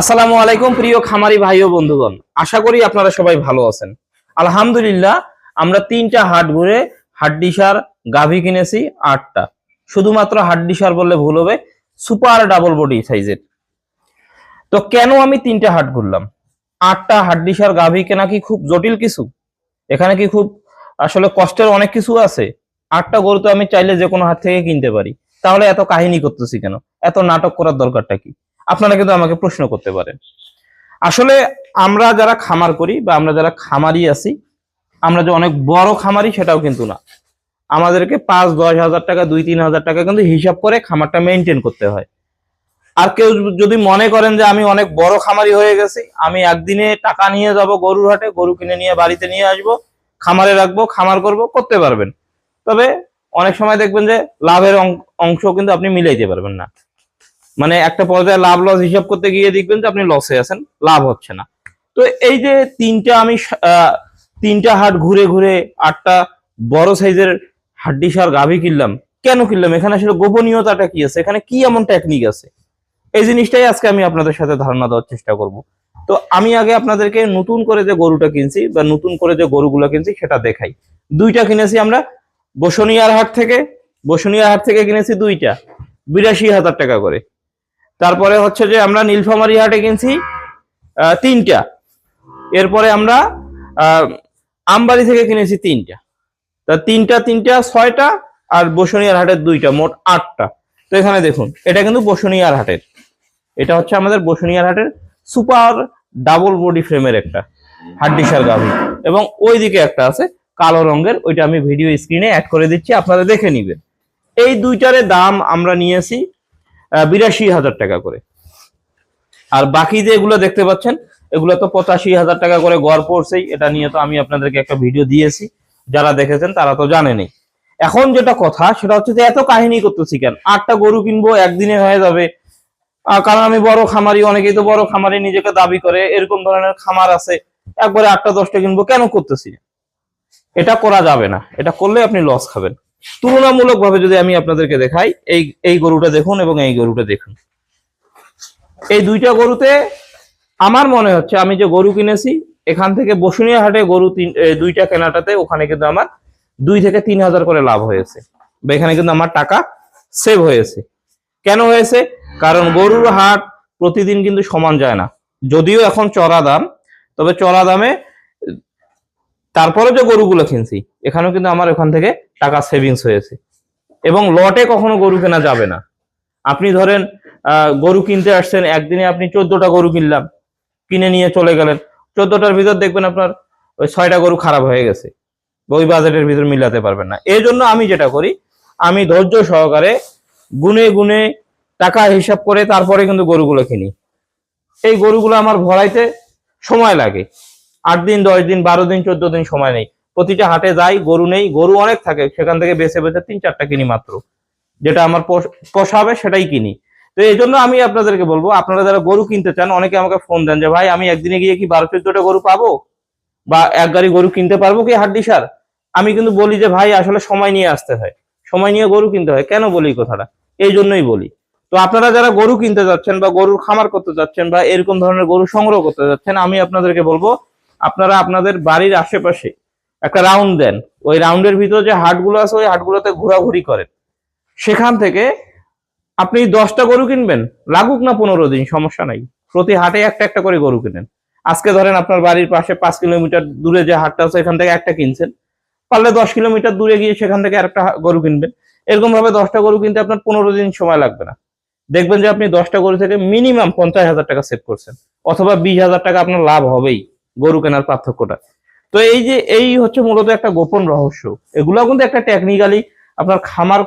আসসালামু আলাইকুম, প্রিয় খামারি ভাই ও বন্ধুগণ। আশা করি আপনারা সবাই ভালো আছেন। আলহামদুলিল্লাহ, আমরা তিনটা হাট ঘুরে হাড্ডিসার গাভী কিনেছি, আটটা। শুধুমাত্র হাড্ডিসার বললে ভুল হবে, সুপার ডাবল বডি সাইজের। তো কেন আমি তিনটা হাট ঘুরলাম? আটটা হাড্ডিসার গাভী কেনা কি খুব জটিল কিছু? এখানে কি খুব, আসলে কষ্টের অনেক কিছু আছে। আটটা গরু তো আমি চাইলে যে কোনো হাট থেকে কিনতে পারি। তাহলে এত কাহিনী করতেছি কেন? এত নাটক করার দরকারটা কি? আপনারা কিন্তু আমাকে প্রশ্ন করতে পারেন। আসলে আমরা যারা খামার করি বা আমরা যারা খামারি আছি, আমরা যে অনেক বড় খামারি সেটাও কিন্তু না। আমাদেরকে পাঁচ, দশ হাজার টাকা, দুই, তিন হাজার টাকা কিন্তু হিসাব করে খামারটা মেনটেন করতে হয়। আর কেউ যদি মনে করেন যে আমি অনেক বড় খামারি হয়ে গেছি, আমি একদিনে টাকা নিয়ে যাব গরুর হাটে, গরু কিনে নিয়ে বাড়িতে নিয়ে আসব, খামারে রাখব, খামার করব, করতে পারবেন। তবে অনেক সময় দেখবেন যে লাভের অংশ কিন্তু আপনি মিলাইতে পারবেন না। মানে একটা পর্যায়ে লাভ লস হিসাব করতে গিয়ে দেখবেন যে আপনি লসে আছেন, লাভ হচ্ছে না। তো এই যে তিনটা আমি তিনটা হাট ঘুরে ঘুরে আটটা বড় সাইজের হাড্ডি সার গাভী কিনলাম, কেন কিনলাম? এখানে আসলে গোপনীয়তাটা কি আছে? এখানে কি এমন টেকনিক আছে? এই জিনিসটাই আজকে আমি আপনাদের সাথে ধারণা দেওয়ার চেষ্টা করব। তো আমি আগে আপনাদেরকে নতুন করে যে গরুটা কিনছি বা নতুন করে যে গরুগুলো কিনছি সেটা দেখাই। দুইটা কিনেছি আমরা, বসনিয়ার হাট থেকে, বসনিয়ার হাট থেকে কিনেছি দুইটা, বিরাশি হাজার টাকা করে। তারপরে হচ্ছে যে আমরা নীলফামারি হাটে কিনছি তিনটা। এরপরে আমরা আমবাড়ি থেকে কিনেছি তিনটা। তা তিনটা তিনটা, ছয়টা আর বসুনিয়ার হাটের দুইটা, মোট আটটা। তো এখানে দেখুন, এটা কিন্তু বসুনিয়ার হাটের। এটা হচ্ছে আমাদের বসুনিয়ার হাটের সুপার ডাবল বডি ফ্রেমের একটা হাড্ডিসার গাভি। এবং ওই দিকে একটা আছে, কালো রঙের, ওইটা আমি ভিডিও স্ক্রিনে অ্যাড করে দিচ্ছি, আপনারা দেখে নিবেন। এই দুইটারে দাম আমরা নিয়েছি বিরাশি হাজার টাকা করে। আর বাকি যে এগুলো দেখতে পাচ্ছেন, এগুলো তো পঁচাশি হাজার টাকা করে গড় পড়ছেই। এটা নিয়ে তো আমি আপনাদেরকে একটা ভিডিও দিয়েছি। যারা দেখেছেন তারা তো জানেনই। এখন যেটা কথা, সেটা হচ্ছে যে এত কাহিনী করতেছি কেন? আটটা গরু কিনবো, একদিনে হয়ে যাবে। কারণ আমি বড় খামারি, অনেকেই তো বড় খামারি নিজেকে দাবি করে, এরকম ধরনের খামার আছে। একবারে আটটা, দশটা কিনবো, কেন করতেছি? এটা করা যাবে না। এটা করলে আপনি লস খাবেন। তুলনামূলক ভাবে যদি আমি আপনাদেরকে দেখাই, এই এই গরুটা দেখুন এবং এই গরুটা দেখুন। এই দুইটা গরুতে আমার মনে হচ্ছে আমি যে গরু কিনেছি, এখান থেকে বসুনিয়া হাটে গরু তিন দুইটা কেনাটাতে ওখানে কিন্তু আমার দুই থেকে তিন হাজার করে লাভ হয়েছে। বা এখানে কিন্তু আমার টাকা সেভ হয়েছে। কেন হয়েছে? কারণ গরুর হাট প্রতিদিন কিন্তু সমান যায় না। যদিও এখন চড়া দাম, তবে চড়া দামে তারপরে যে গরুগুলো কিনছি, এখানেও কিন্তু আমার ওখান থেকে টাকা সেভিংস হয়েছে। এবং লটে কখনো গরু কেনা যাবে না। আপনি ধরেন গরু কিনতে আসছেন, একদিনে আপনি চোদ্দটা গরু কিনলাম, কিনে নিয়ে চলে গেলেন। চোদ্দটার ভিতর দেখবেন আপনার ওই ছয়টা গরু খারাপ হয়ে গেছে। ওই বাজেটের ভিতর মিলাতে পারবেন না। এই জন্য আমি যেটা করি, আমি ধৈর্য সহকারে গুনে গুনে টাকা হিসাব করে তারপরে কিন্তু গরুগুলো কিনি। এই গরুগুলো আমার ভরাইতে সময় লাগে। আট দিন, দশ দিন, বারো দিন, চোদ্দ দিন সময় নেই। প্রতিটা হাটে যাই, গরু নেই, গরু অনেক থাকে, সেখান থেকে বেছে বেছে তিন, চারটা কিনি মাত্র। যেটা আমার পোষ- পোষাবে সেটাই কিনি। তো এই জন্য আমি আপনাদেরকে বলব, আপনারা যারা গরু কিনতে চান, অনেকে আমাকে ফোন দেন যে, ভাই, আমি একদিনে গিয়ে কি বারো, চোদ্দটা গরু পাবো? বা এক গাড়ি গরু কিনতে পারব কি হাড্ডি সার? আমি কিন্তু বলি যে, ভাই, আসলে সময় নিয়ে আসতে হয়। সময় নিয়ে গরু কিনতে হয়। কেন বলি কথাটা? এই জন্যই বলি। তো আপনারা যারা গরু কিনতে যাচ্ছেন বা গরুর খামার করতে যাচ্ছেন বা এরকম ধরনের গরু সংগ্রহ করতে যাচ্ছেন, আমি আপনাদেরকে বলব আপনারা আপনাদের বাড়ির আশেপাশে একটা রাউন্ড দেন। ওই রাউন্ডের ভিতর যে হাটগুলো আছে, ওই হাটগুলোতে ঘোরাঘুরি করেন। সেখান থেকে আপনি দশটা গরু কিনবেন, লাগুক না পনেরো দিন, সমস্যা নাই। প্রতি হাটে একটা একটা করে গরু কিনেন। আজকে ধরেন আপনার বাড়ির পাশে পাঁচ কিলোমিটার দূরে যে হাটটা আছে, এখান থেকে একটা কিনছেন। পারলে দশ কিলোমিটার দূরে গিয়ে সেখান থেকে আরেকটা গরু কিনবেন। এরকম ভাবে দশটা গরু কিনতে আপনার পনেরো দিন সময় লাগবে না। দেখবেন যে আপনি দশটা গরু থেকে মিনিমাম পঞ্চাশ হাজার টাকা সেভ করছেন, অথবা বিশ হাজার টাকা আপনার লাভ হবেই। গরু কেনার পার্থক্যটা। তো এই যে, এই হচ্ছে মূলত একটা গোপন রহস্য। এগুলো কিন্তু একটা টেকনিক্যালি আপনার খামার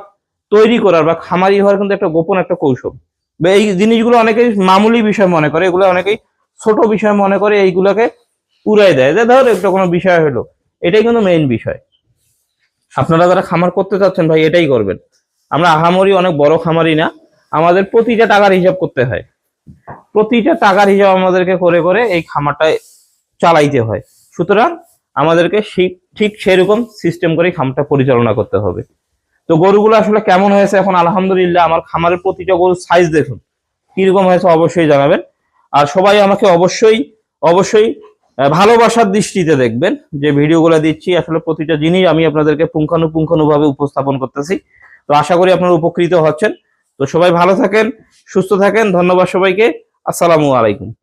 তৈরি করার বা খামারি হওয়ার কিন্তু একটা গোপন একটা কৌশল। এই জিনিসগুলো অনেকেই মামুলি বিষয় মনে করে, এগুলো অনেকেই ছোট বিষয় মনে করে, এইগুলোকে উড়াই দেয়। যে ধর, একটা কোনো বিষয় হলো, এটাই কিন্তু মেইন বিষয়। আপনারা যারা খামার করতে চাচ্ছেন ভাই, এটাই করবেন। আমরা আহামরি অনেক বড় খামারি না, আমাদের প্রতিটা টাকার হিসাব করতে হয়। প্রতিটা টাকার হিসাব আমাদেরকে করে করে এই খামারটা চালাইতে হয়। সুতরাং আমাদেরকে সেই ঠিক সেরকম সিস্টেম করে খামটা পরিচালনা করতে হবে। তো গরুগুলো আসলে কেমন হয়েছে এখন? আলহামদুলিল্লাহ আমার খামারের প্রতিটা গরুর সাইজ দেখুন। কীরকম হয়েছে অবশ্যই জানাবেন। আর সবাই আমাকে অবশ্যই অবশ্যই ভালোবাসার দৃষ্টিতে দেখবেন। যে ভিডিওগুলো দিচ্ছি, আসলে প্রতিটা জিনিস আমি আপনাদেরকে পুঙ্খানুপুঙ্খানুভাবে উপস্থাপন করতেছি। তো আশা করি আপনারা উপকৃত হচ্ছেন। তো সবাই ভালো থাকেন, সুস্থ থাকেন। ধন্যবাদ সবাইকে। আসসালামু আলাইকুম।